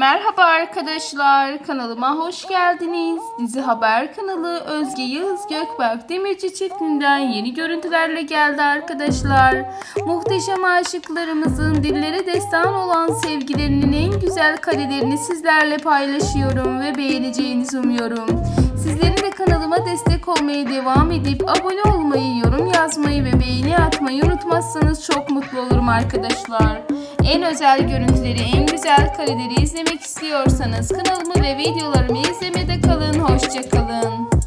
Merhaba arkadaşlar, kanalıma hoş geldiniz. Dizi Haber kanalı Özge Yıldız Gökberk Demirci çiftinden yeni görüntülerle geldi arkadaşlar. Muhteşem aşıklarımızın dillere destan olan sevgilerinin en güzel karelerini sizlerle paylaşıyorum ve beğeneceğinizi umuyorum. Sizlerin de destek olmaya devam edip abone olmayı, yorum yazmayı ve beğeni atmayı unutmazsanız çok mutlu olurum arkadaşlar. En özel görüntüleri, en güzel kareleri izlemek istiyorsanız kanalımı ve videolarımı izlemede kalın. Hoşçakalın.